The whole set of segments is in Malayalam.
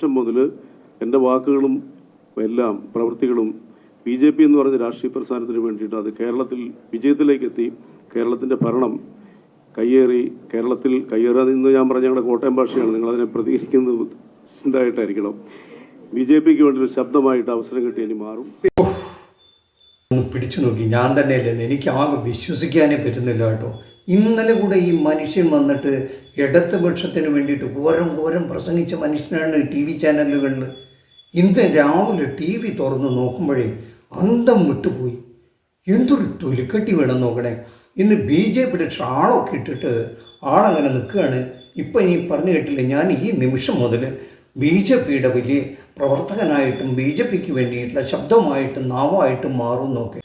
നിമിഷം മുതൽ എന്റെ വാക്കുകളും എല്ലാം പ്രവൃത്തികളും ബി ജെ പി എന്ന് പറഞ്ഞ രാഷ്ട്രീയ പ്രസ്ഥാനത്തിന് വേണ്ടിയിട്ട് അത് കേരളത്തിൽ വിജയത്തിലേക്ക് എത്തി കേരളത്തിന്റെ ഭരണം കയ്യേറി കേരളത്തിൽ കയ്യേറാതെ ഇന്ന് ഞാൻ പറഞ്ഞ ഞങ്ങളുടെ കോട്ടയം ഭാഷയാണ് നിങ്ങളതിനെ പ്രതികരിക്കുന്നത് ചിന്തായിട്ടായിരിക്കണം ബി ജെ പിക്ക് വേണ്ടി ഒരു ശബ്ദമായിട്ട് അവസരം കിട്ടി ഇനി മാറും. പിടിച്ചു നോക്കി. ഞാൻ തന്നെയല്ലേ? എനിക്ക് ആകെ വിശ്വസിക്കാനേ പറ്റുന്നില്ല കേട്ടോ. ഇന്നലെ കൂടെ ഈ മനുഷ്യൻ വന്നിട്ട് ഇടതുപക്ഷത്തിന് വേണ്ടിയിട്ട് ഘോരം ഘോരം പ്രസംഗിച്ച മനുഷ്യനാണ് ടി വി ചാനലുകളിൽ ഇന്ന് രാവിലെ ടി വി തുറന്ന് നോക്കുമ്പോഴേ അന്തം വിട്ടുപോയി. എന്തൊരു തൊലിക്കട്ടി വേണം നോക്കണേ. ഇന്ന് ബി ജെ പിയുടെ ഷാളൊക്കെ ഇട്ടിട്ട് ആളങ്ങനെ നിൽക്കുകയാണ്. ഇപ്പം ഈ പറഞ്ഞു കേട്ടില്ല ഞാൻ ഈ നിമിഷം മുതൽ ബി ജെ പിയുടെ വലിയ പ്രവർത്തകനായിട്ടും ബി ജെ പിക്ക് വേണ്ടിയിട്ടുള്ള ശബ്ദമായിട്ടും നാവായിട്ടും മാറും നോക്കെ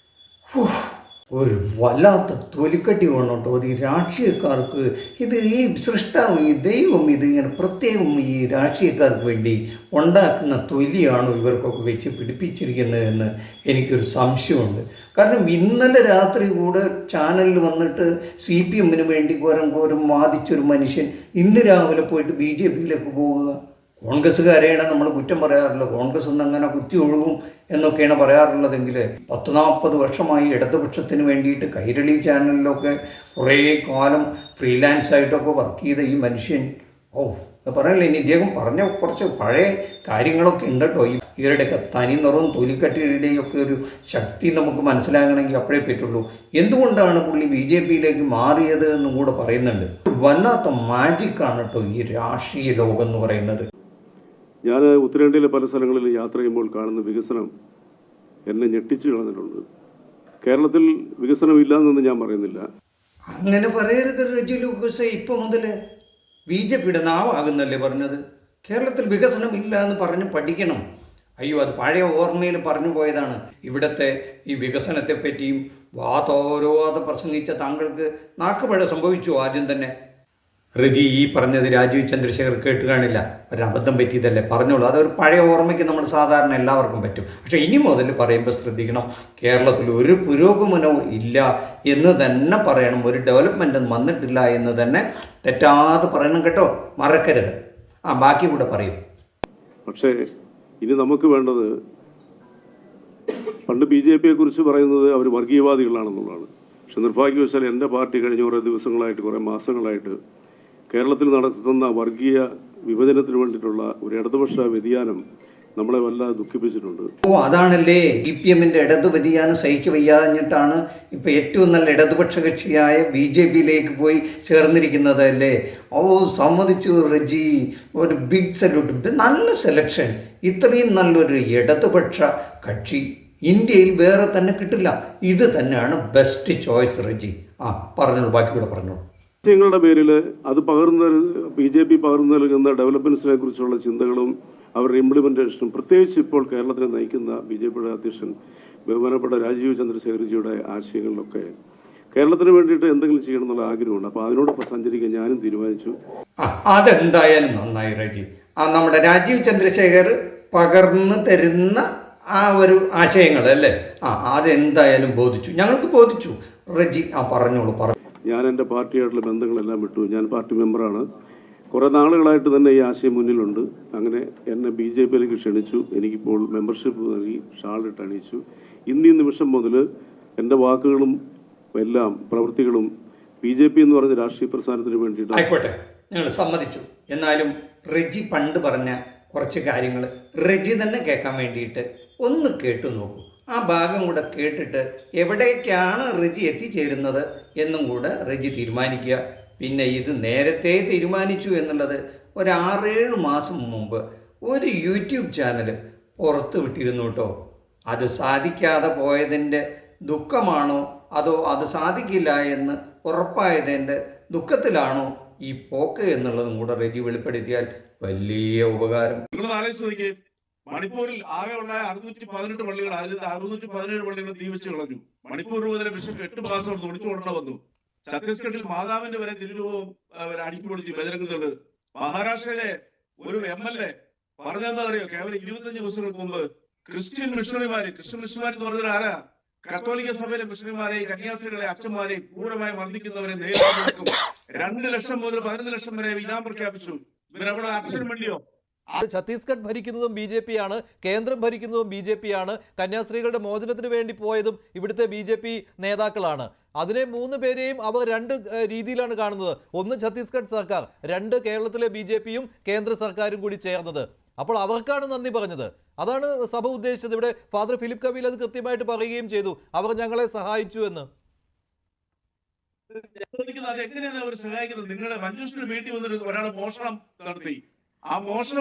ഒരു വല്ലാത്ത തൊലിക്കട്ടി വേണം കേട്ടോ. അത് ഈ രാഷ്ട്രീയക്കാർക്ക് ഇത് ഈ സൃഷ്ടാവ് ഈ ദൈവം ഇത് ഇങ്ങനെ പ്രത്യേകം ഈ രാഷ്ട്രീയക്കാർക്ക് വേണ്ടി ഉണ്ടാക്കുന്ന തൊലിയാണോ ഇവർക്കൊക്കെ വെച്ച് പിടിപ്പിച്ചിരിക്കുന്നത് എന്ന് എനിക്കൊരു സംശയമുണ്ട്. കാരണം ഇന്നലെ രാത്രി കൂടെ ചാനലിൽ വന്നിട്ട് സി പി എമ്മിന് വേണ്ടി കോരം കോരം വാദിച്ചൊരു മനുഷ്യൻ ഇന്ന് രാവിലെ പോയിട്ട് ബി ജെ പിയിലേക്ക് പോവുക. കോൺഗ്രസ്സുകാരെയാണ് നമ്മൾ കുറ്റം പറയാറുള്ളത്. കോൺഗ്രസ് ഒന്ന് അങ്ങനെ കുത്തി ഒഴുകും എന്നൊക്കെയാണ് പറയാറുള്ളതെങ്കിൽ പത്ത് നാൽപ്പത് വർഷമായി ഇടതുപക്ഷത്തിന് വേണ്ടിയിട്ട് കൈരളി ചാനലിലൊക്കെ കുറേ കാലം ഫ്രീലാൻസ് ആയിട്ടൊക്കെ വർക്ക് ചെയ്ത ഈ മനുഷ്യൻ. ഓ പറയല്ലേ ഇനി ഇദ്ദേഹം പറഞ്ഞ കുറച്ച് പഴയ കാര്യങ്ങളൊക്കെ ഉണ്ട് കേട്ടോ ഇവരുടെയൊക്കെ തനി നിറവും തൊലിക്കട്ടിയുടെയും ഒക്കെ ഒരു ശക്തി നമുക്ക് മനസ്സിലാകണമെങ്കിൽ അപ്പോഴേ പറ്റുള്ളൂ. എന്തുകൊണ്ടാണ് പുള്ളി ബി ജെ പിയിലേക്ക് മാറിയത് എന്നും കൂടെ പറയുന്നുണ്ട്. വല്ലാത്ത മാജിക്കാണ് കേട്ടോ ഈ രാഷ്ട്രീയ ലോകം എന്ന് പറയുന്നത്. ഞാൻ ഉത്തരേന്ത്യയിലെ പല സ്ഥലങ്ങളിൽ യാത്ര ചെയ്യുമ്പോൾ കാണുന്ന വികസനം എന്നെ ഞെട്ടിച്ചു കളഞ്ഞിട്ടുണ്ട്. കേരളത്തിൽ വികസനമില്ല എന്നൊന്നും ഞാൻ പറയുന്നില്ല. അങ്ങനെ പറയരുത് റജി ലൂക്കോസ്. ഇപ്പൊ മുതൽ ബി ജെ പിയുടെ നാവാകുന്നല്ലേ പറഞ്ഞത്? കേരളത്തിൽ വികസനം ഇല്ല എന്ന് പറഞ്ഞ് പഠിക്കണം. അയ്യോ അത് പഴയ ഓർമ്മയിൽ പറഞ്ഞു പോയതാണ്. ഇവിടത്തെ ഈ വികസനത്തെ പറ്റിയും അത് പ്രസംഗിച്ച താങ്കൾക്ക് നാക്കുപഴ സംഭവിച്ചു ആദ്യം തന്നെ. റജി ഈ പറഞ്ഞത് രാജീവ് ചന്ദ്രശേഖർ കേട്ട് കാണില്ല ഒരു അബദ്ധം പറ്റിയതല്ലേ? പറഞ്ഞോളൂ. അതൊരു പഴയ ഓർമ്മയ്ക്ക് നമ്മൾ സാധാരണ എല്ലാവർക്കും പറ്റും. പക്ഷേ ഇനി മുതൽ പറയുമ്പോൾ ശ്രദ്ധിക്കണം കേരളത്തിൽ ഒരു പുരോഗമനവും ഇല്ല എന്ന് തന്നെ പറയണം. ഒരു ഡെവലപ്മെന്റും വന്നിട്ടില്ല എന്ന് തന്നെ തെറ്റാതെ പറയണം കേട്ടോ. മറക്കരുത്. ആ ബാക്കി കൂടെ പറയും. പക്ഷേ ഇനി നമുക്ക് വേണ്ടത് പണ്ട് ബി ജെ പിയെ കുറിച്ച് പറയുന്നത് അവർ വർഗീയവാദികളാണെന്നുള്ളതാണ്. പക്ഷെ നിർഭാഗ്യവശാൽ എന്റെ പാർട്ടി കഴിഞ്ഞ കുറേ ദിവസങ്ങളായിട്ട് കുറേ മാസങ്ങളായിട്ട് കേരളത്തിൽ നടത്തുന്ന വർഗീയ വിഭജനത്തിന് വേണ്ടിയിട്ടുള്ള ഒരു ഇടതുപക്ഷ വ്യതിയാനം നമ്മളെ വല്ലാതെ ദുഃഖിപ്പിച്ചിട്ടുണ്ട്. ഓ അതാണല്ലേ. ബി പി എമ്മിന്റെ ഇടതു വ്യതിയാനം സഹിக்க വയ്യാഞ്ഞിട്ടാണ് ഇപ്പം ഏറ്റവും നല്ല ഇടതുപക്ഷ കക്ഷിയായ ബി ജെ പിയിലേക്ക് പോയി ചേർന്നിരിക്കുന്നത് അല്ലേ ഓ സമ്മതിച്ചു റജി. ഒരു ബിഗ് സല്യൂട്ട് നല്ല സെലക്ഷൻ ഇത്രയും നല്ലൊരു ഇടതുപക്ഷ കക്ഷി ഇന്ത്യയിൽ വേറെ തന്നെ കിട്ടില്ല. ഇത് തന്നെയാണ് ബെസ്റ്റ് ചോയ്സ് റജി. ആ പറഞ്ഞോളൂ. ബാക്കി കൂടെ പറഞ്ഞോളൂ. ആശയങ്ങളുടെ പേരിൽ അത് പകർന്നു ബി ജെ പി പകർന്നു നൽകുന്ന ഡെവലപ്മെന്റ്സിനെ കുറിച്ചുള്ള ചിന്തകളും അവരുടെ ഇംപ്ലിമെന്റേഷനും പ്രത്യേകിച്ച് ഇപ്പോൾ കേരളത്തിനെ നയിക്കുന്ന ബി ജെ പിയുടെ അധ്യക്ഷൻ ബഹുമാനപ്പെട്ട രാജീവ് ചന്ദ്രശേഖർജിയുടെ ആശയങ്ങളിലൊക്കെ കേരളത്തിന് വേണ്ടിയിട്ട് എന്തെങ്കിലും ചെയ്യണം എന്നുള്ള ആഗ്രഹമുണ്ട്. അപ്പോൾ അതിനോടൊപ്പം സഞ്ചരിക്കാൻ ഞാനും തീരുമാനിച്ചു. അതെന്തായാലും നന്നായി രാജീവ് ആ നമ്മുടെ രാജീവ് ചന്ദ്രശേഖർ പകർന്നു തരുന്ന ആ ഒരു ആശയങ്ങൾ അല്ലേ ആ അതെന്തായാലും ബോധിച്ചു. ഞങ്ങൾക്ക് ബോധിച്ചു. റജി ആ പറഞ്ഞോളൂ പറഞ്ഞു ഞാൻ എന്റെ പാർട്ടിയായിട്ടുള്ള ബന്ധങ്ങളെല്ലാം വിട്ടു. ഞാൻ പാർട്ടി മെമ്പറാണ്. കുറേ നാളുകളായിട്ട് തന്നെ ഈ ആശയം മുന്നിലുണ്ട്. അങ്ങനെ എന്നെ ബി ജെ പിയിലേക്ക് ക്ഷണിച്ചു. എനിക്കിപ്പോൾ മെമ്പർഷിപ്പ് നൽകി ഷാളിട്ട് അണിയിച്ചു. ഇന്നീ നിമിഷം മുതൽ എന്റെ വാക്കുകളും എല്ലാം പ്രവൃത്തികളും ബി ജെ പി എന്ന് പറഞ്ഞ രാഷ്ട്രീയ പ്രസ്ഥാനത്തിന് വേണ്ടിയിട്ട് ആയിക്കോട്ടെ. നിങ്ങൾ സമ്മതിച്ചു. എന്നാലും റെജി പണ്ട് പറഞ്ഞ കുറച്ച് കാര്യങ്ങൾ റെജി തന്നെ കേൾക്കാൻ വേണ്ടിയിട്ട് ഒന്ന് കേട്ടു നോക്കൂ. ആ ഭാഗം കൂടെ കേട്ടിട്ട് എവിടേക്കാണ് റെജി എത്തിച്ചേരുന്നത് എന്നും കൂടെ റെജി തീരുമാനിക്കുക. പിന്നെ ഇത് നേരത്തെ തീരുമാനിച്ചു എന്നുള്ളത് ഒരു ആറേഴ് മാസം മുമ്പ് ഒരു യൂട്യൂബ് ചാനൽ പുറത്ത് വിട്ടിരുന്നു കേട്ടോ. അത് സാധിക്കാതെ പോയതിന്റെ ദുഃഖമാണോ? അതോ അത് സാധിക്കില്ല എന്ന് ഉറപ്പായതിന്റെ ദുഃഖത്തിലാണോ ഈ പോക്ക് എന്നുള്ളതും കൂടെ റെജി വെളിപ്പെടുത്തിയാൽ വലിയ ഉപകാരം. നിങ്ങൾ ആലോചിച്ച് നോക്കിയേ. മണിപ്പൂരിൽ ആകെ ഉള്ള അറുന്നൂറ്റി പതിനെട്ട് പള്ളികൾ അതിൽ അറുന്നൂറ്റി പതിനേഴ് പള്ളികൾ തീ വെച്ച് കളഞ്ഞു. മണിപ്പൂർ മുതലെ ബിഷപ്പ് എട്ട് മാസം കൊണ്ട് ഒളിച്ചു കൊണ്ടു വന്നു. ഛത്തീസ്ഗഡിൽ മാതാവിന്റെ വരെ തിരുരൂപം അടിച്ചു പൊളിച്ചു ബജരംഗത്തോട് മഹാരാഷ്ട്രയിലെ ഒരു എം എൽ എ പറഞ്ഞെന്താ അറിയോ? കേവലം ഇരുപത്തഞ്ച് ദിവസങ്ങൾക്ക് മുമ്പ് ക്രിസ്ത്യൻ മിഷണറിമാര് ക്രിസ്ത്യൻ മിഷണറിമാർ എന്ന് പറഞ്ഞാൽ ആരാ? കത്തോലിക്ക സഭയിലെ മിഷണറിമാരെ കന്യാസ്ത്രീകളെ അച്ഛന്മാരെ ക്രൂരമായി മർദ്ദിക്കുന്നവരെ നേരിടും രണ്ട് ലക്ഷം മുതൽ പതിനൊന്ന് ലക്ഷം വരെ ഇനാം പ്രഖ്യാപിച്ചു. ഇവരവിടെ അച്ഛൻ വേണ്ടിയോ അത് ഛത്തീസ്ഗഡ് ഭരിക്കുന്നതും ബി ജെ പി ആണ് കേന്ദ്രം ഭരിക്കുന്നതും ബി ജെ പി ആണ് കന്യാസ്ത്രീകളുടെ മോചനത്തിന് വേണ്ടി പോയതും ഇവിടുത്തെ ബി ജെ പി നേതാക്കളാണ്. അതിനെ മൂന്ന് പേരെയും അവർ രണ്ട് രീതിയിലാണ് കാണുന്നത്. ഒന്ന് ഛത്തീസ്ഗഡ് സർക്കാർ രണ്ട് കേരളത്തിലെ ബി ജെ പിയും കേന്ദ്ര സർക്കാരും കൂടി ചേർന്നത്. അപ്പോൾ അവർക്കാണ് നന്ദി പറഞ്ഞത്. അതാണ് സഭ ഉദ്ദേശിച്ചത്. ഇവിടെ ഫാദർ ഫിലിപ്പ് കവിൽ അത് കൃത്യമായിട്ട് പറയുകയും ചെയ്തു. അവർ ഞങ്ങളെ സഹായിച്ചു എന്ന്. അത് എങ്ങനെയാണ് അവർ സഹായിക്കുന്നത്? നിങ്ങളുടെ മഞ്ജുഷിന്റെ വീട്ടിൽ വന്നിട്ട് ഒരാൾ മോഷണം നടത്തി. ആ മോഷണ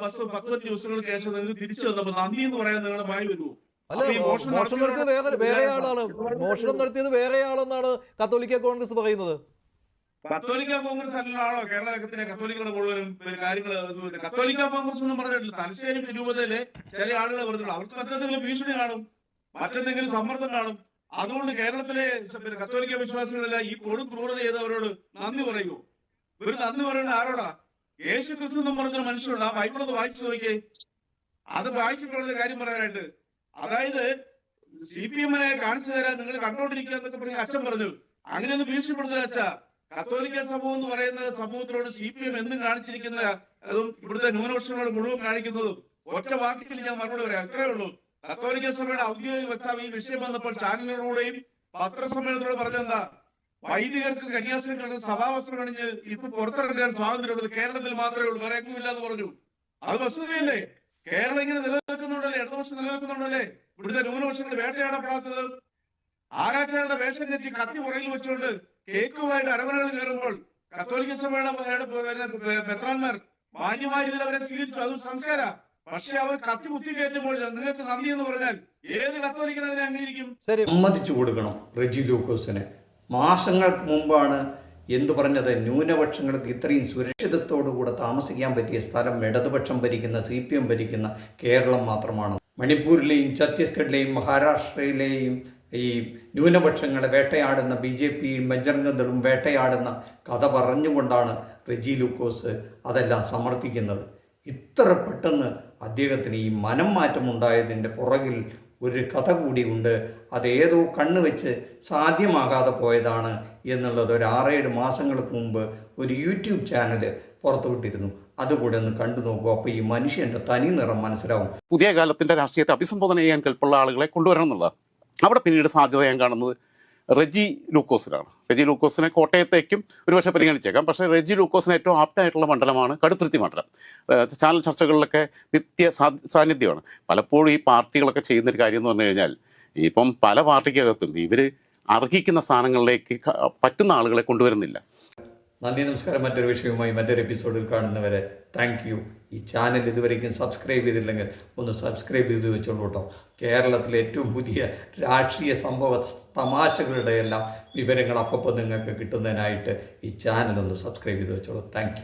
വസ്തു പത്ത് ദിവസങ്ങൾക്ക് ശേഷം നിങ്ങൾ തിരിച്ചു വന്നപ്പോ നന്ദി എന്ന് പറയാൻ നിങ്ങളുടെ ഭയ വരുമോ? അല്ല മോഷണം നടത്തിയത് വേറെ വേറെ ആളാണ്. നടത്തിയവരോട് മോഷണം നടത്തിയത് വേറെ ആളെന്നാണ് കത്തോലിക്ക കോൺഗ്രസ് പറയുന്നത്. കത്തോലിക്ക കോൺഗ്രസ് അല്ലാണോ കേരളത്തിലെ കത്തോലിക്കയുടെ മുഴുവനും കാര്യങ്ങൾ കത്തോലിക്ക കോൺഗ്രസ് ഒന്നും പറഞ്ഞിട്ടില്ല. തലശ്ശേരി രൂപതയിലെ ചില ആളുകൾ പറഞ്ഞിട്ടുള്ളൂ. അവർക്ക് മറ്റെന്തെങ്കിലും ഭീഷണി കാണും. മറ്റെന്തെങ്കിലും സമ്മർദ്ദം കാണും. അതുകൊണ്ട് കേരളത്തിലെ കത്തോലിക്ക വിശ്വാസികളെല്ലാം ഈ കൊടും ക്രൂരത ചെയ്തവരോട് നന്ദി പറയൂ ഇവർ നന്ദി പറയുന്നത് ആരോടാ? യേശു ക്രിസ്തു എന്ന് പറഞ്ഞൊരു മനുഷ്യനുണ്ട് ആ ബൈബിൾ ഒന്ന് വായിച്ചു നോക്കിയേ. അത് വായിച്ചിട്ടുള്ളത് കാര്യം പറയാനായിട്ട്. അതായത് സി പി എമ്മിനെ കാണിച്ചു തരാൻ നിങ്ങൾ കണ്ടോണ്ടിരിക്കുക എന്നൊക്കെ പറഞ്ഞ അച്ഛൻ പറഞ്ഞു. അങ്ങനെ ഒന്ന് ഭീഷണിപ്പെടുന്നില്ല അച്ഛ. കത്തോലിക്ക സമൂഹം എന്ന് പറയുന്ന സമൂഹത്തിനോട് സി പി എം എന്നും കാണിച്ചിരിക്കുന്ന അതും ഇവിടുത്തെ ന്യൂനപക്ഷങ്ങളോട് മുഴുവൻ കാണിക്കുന്നതും ഒറ്റ വാക്കിൽ ഞാൻ മറുപടി പറയാം. അത്രേ ഉള്ളൂ. കത്തോലിക്ക സഭയുടെ ഔദ്യോഗിക വക്താവ് ഈ വിഷയം വന്നപ്പോൾ ചാനലിലൂടെയും പത്രസമ്മേളനത്തോട് പറഞ്ഞെന്താ വൈദികർക്ക് കന്യാസ്ത്രീകൾക്ക് സഭാവസ്ത്രം അണിഞ്ഞ് ഇപ്പൊ പുറത്തിറങ്ങാൻ സ്വാതന്ത്ര്യമുള്ളത് കേരളത്തിൽ മാത്രമേ ഉള്ളൂ. വേറെ എങ്ങുമില്ല എന്ന് പറഞ്ഞു. അത് വസ്തുതയല്ലേ? കേരളം ഇങ്ങനെ നിലനിൽക്കുന്നുണ്ടല്ലേ? ഇടതുപക്ഷം നിലനിൽക്കുന്നുണ്ടല്ലേ? ഇവിടുത്തെ ന്യൂനപക്ഷങ്ങൾ വേട്ടയാടപ്പെടാത്തത്. ആകാശങ്ങളുടെ വേഷം കെട്ടി കത്തി പുറയിൽ വെച്ചുകൊണ്ട് കേക്കുമായിട്ട് അരവണകൾ കയറുമ്പോൾ കത്തോലിക്ക സഭയുടെ മെത്രാന്മാർ മാന്യമായ രീതിയിൽ അവരെ സ്വീകരിച്ചു. അതും സംസ്കാര. പക്ഷെ അവർ കത്തി കുത്തി കയറ്റുമ്പോൾ നിങ്ങൾക്ക് നന്ദി എന്ന് പറഞ്ഞാൽ ഏത് കത്തോലിക്കൻ അതിനെ അംഗീകരിക്കും? സമ്മതിച്ചു കൊടുക്കണം റെജി ലൂക്കോസിന് മാസങ്ങൾക്ക് മുമ്പാണ് എന്തു പറഞ്ഞത്? ന്യൂനപക്ഷങ്ങൾക്ക് ഇത്രയും സുരക്ഷിതത്തോടുകൂടെ താമസിക്കാൻ പറ്റിയ സ്ഥലം ഇടതുപക്ഷം ഭരിക്കുന്ന സി പി എം ഭരിക്കുന്ന കേരളം മാത്രമാണ്. മണിപ്പൂരിലെയും ഛത്തീസ്ഗഡിലെയും മഹാരാഷ്ട്രയിലെയും ഈ ന്യൂനപക്ഷങ്ങളെ വേട്ടയാടുന്ന ബി ജെ പിയും ബജറംഗദളും വേട്ടയാടുന്ന കഥ പറഞ്ഞുകൊണ്ടാണ് റെജി ലൂക്കോസ് അതെല്ലാം സമർത്ഥിക്കുന്നത്. ഇത്ര പെട്ടെന്ന് അദ്ദേഹത്തിന് ഈ മനം മാറ്റം ഉണ്ടായതിന്റെ പുറകിൽ ഒരു കഥ കൂടിയുണ്ട്. അതേതോ കണ്ണ് വെച്ച് സാധ്യമാകാതെ പോയതാണ് എന്നുള്ളത് ഒരു ആറേഴ് മാസങ്ങൾക്ക് മുമ്പ് ഒരു യൂട്യൂബ് ചാനൽ പുറത്തുവിട്ടിരുന്നു അതുകൂടെ ഒന്ന് കണ്ടു നോക്കൂ. അപ്പോൾ ഈ മനുഷ്യന്റെ തനി നിറം മനസ്സിലാവും. പുതിയ കാലത്തിന്റെ രാഷ്ട്രീയത്തെ അഭിസംബോധന ചെയ്യാൻ കെൽപ്പുള്ള ആളുകളെ കൊണ്ടുവരണം എന്നുള്ളതാണ്. അവിടെ പിന്നീട് സാധ്യത ഞാൻ കാണുന്നത് റെജി ലൂക്കോസിലാണ്. റെജി ലൂക്കോസിനെ കോട്ടയത്തേക്കും ഒരുപക്ഷെ പരിഗണിച്ചേക്കാം. പക്ഷേ റെജി ലൂക്കോസിന് ഏറ്റവും ആപ്റ്റായിട്ടുള്ള മണ്ഡലമാണ് കടുത്തുരുത്തി മണ്ഡലം. ചാനൽ ചർച്ചകളിലൊക്കെ നിത്യ സാന്നിധ്യമാണ്. പലപ്പോഴും ഈ പാർട്ടികളൊക്കെ ചെയ്യുന്നൊരു കാര്യം എന്ന് പറഞ്ഞു കഴിഞ്ഞാൽ ഇപ്പം പല പാർട്ടിക്കകത്തും ഇവർ അർഹിക്കുന്ന സ്ഥാനങ്ങളിലേക്ക് പറ്റുന്ന ആളുകളെ കൊണ്ടുവരുന്നില്ല. നന്ദി നമസ്കാരം. മറ്റൊരു വിഷയവുമായി മറ്റൊരു എപ്പിസോഡിൽ കാണുന്നവരെ താങ്ക് യു ഈ ചാനൽ ഇതുവരെയും സബ്സ്ക്രൈബ് ചെയ്തില്ലെങ്കിൽ ഒന്ന് സബ്സ്ക്രൈബ് ചെയ്ത് വെച്ചോളൂ കേട്ടോ. കേരളത്തിലെ ഏറ്റവും പുതിയ രാഷ്ട്രീയ സംഭവ തമാശകളുടെ എല്ലാം വിവരങ്ങൾ അപ്പോൾ നിങ്ങൾക്ക് കിട്ടുന്നതിനായിട്ട് ഈ ചാനൽ ഒന്ന് സബ്സ്ക്രൈബ് ചെയ്ത് വെച്ചോളൂ. താങ്ക്